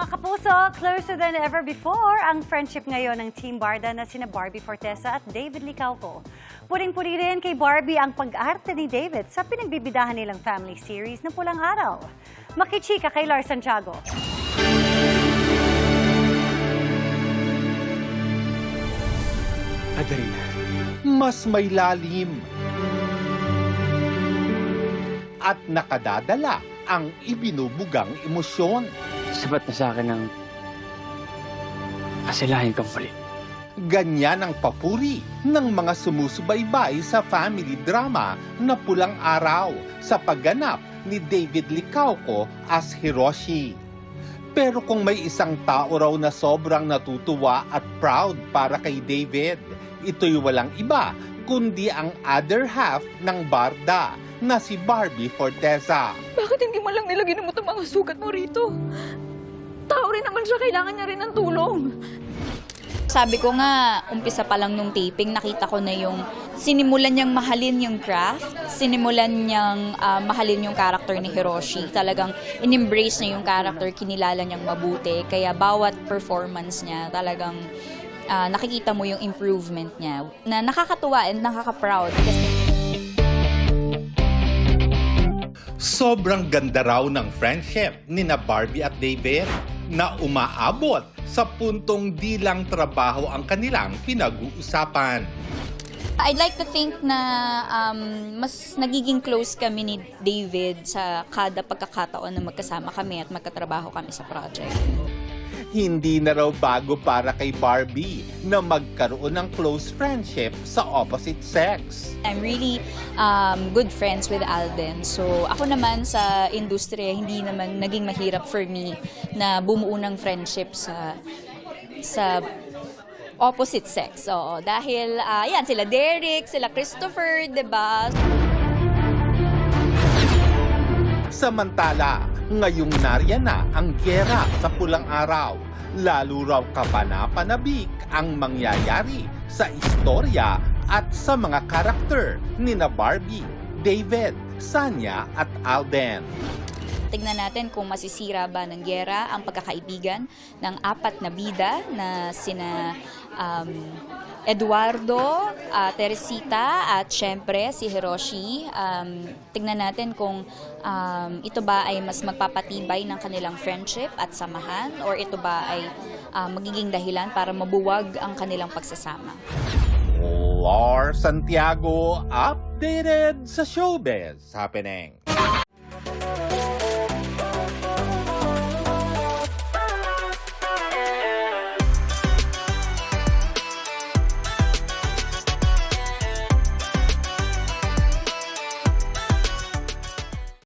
Mga kapuso, closer than ever before ang friendship ngayon ng Team Barda na sina Barbie Fortesa at David Licauco. Puring-puri rin kay Barbie ang pag-arte ni David sa pinagbibidahan nilang family series na Pulang Araw. Makichika kay Lars Santiago. Adelina, mas may lalim at nakadadala ang ibinubugang emosyon. Sapat na sa akin ng kasilahin kang muli. Ganyan ang papuri ng mga sumusubaybay sa family drama na Pulang Araw sa pagganap ni David Licauco as Hiroshi. Pero kung may isang tao raw na sobrang natutuwa at proud para kay David, ito'y walang iba kundi ang other half ng Barda na si Barbie Fortesa. Bakit hindi mo lang nilagyan mo itong mga sugat mo rito? Tao rin naman siya, kailangan niya rin ng tulong. Sabi ko nga, umpisa pa lang nung taping, nakita ko na yung sinimulan niyang mahalin yung craft, sinimulan niyang ah, mahalin yung character ni Hiroshi. Talagang in-embrace niya yung character, kinilala niyang mabuti. Kaya bawat performance niya, talagang ah, nakikita mo yung improvement niya na nakakatuwa and nakaka-proud. Kasi Sobrang ganda raw ng friendship ni na Barbie at David na umaabot sa puntong di lang trabaho ang kanilang pinag-uusapan. I'd like to think na um, mas nagiging close kami ni David sa kada pagkakataon na magkasama kami at magkatrabaho kami sa project. Hindi na raw bago para kay Barbie na magkaroon ng close friendship sa opposite sex. I'm really um, good friends with Alden. So ako naman sa industriya, hindi naman naging mahirap for me na bumuo ng friendship sa sa opposite sex. Oo, dahil ah, yan sila Derek, sila Christopher, 'di ba? Samantala, ngayong nariyan na ang gera sa pulang araw. Lalo raw kapanapanabik ang mangyayari sa istorya at sa mga karakter ni na Barbie, David, Sanya at Alden. Tignan natin kung masisira ba ng gera ang pagkakaibigan ng apat na bida na sina um, Eduardo, ah, Teresita at syempre si Hiroshi. Um, tignan natin kung um, ito ba ay mas magpapatibay ng kanilang friendship at samahan or ito ba ay ah, magiging dahilan para mabuwag ang kanilang pagsasama. Lars Santiago updated sa showbiz happening.